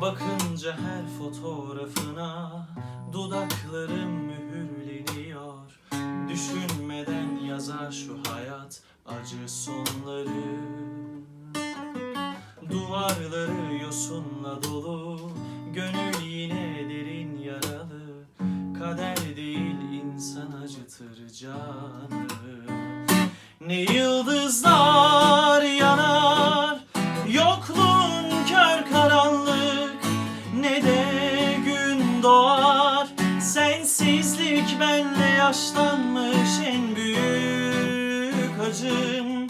Bakınca her fotoğrafına Dudaklarım mühürleniyor. Düşünmeden yazar şu hayat acı sonları. Duvarları yosunla dolu Gönül yine derin yaralı. Kader değil insan acıtır canı. Ne yıldızlar yaşlanmış en büyük acım.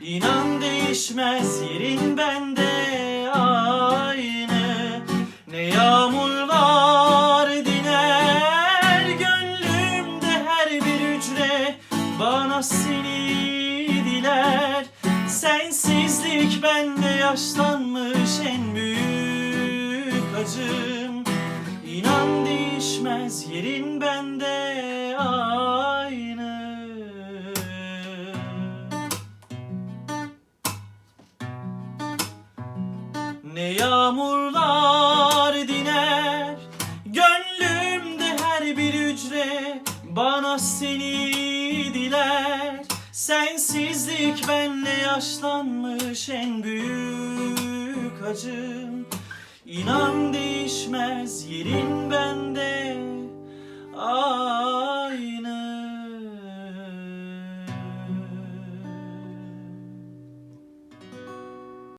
İnan değişmez yerin bende aynı. Ne yağmurlar diner Gönlümde her bir hücre. Bana seni diler Sensizlik bende yaşlanmış en büyük acım. İnan değişmez yerin bende Ne yağmurlar diner Gönlümde her bir hücre Bana seni diler. Sensizlik benle yaşlanmış en büyük acım. İnan değişmez yerin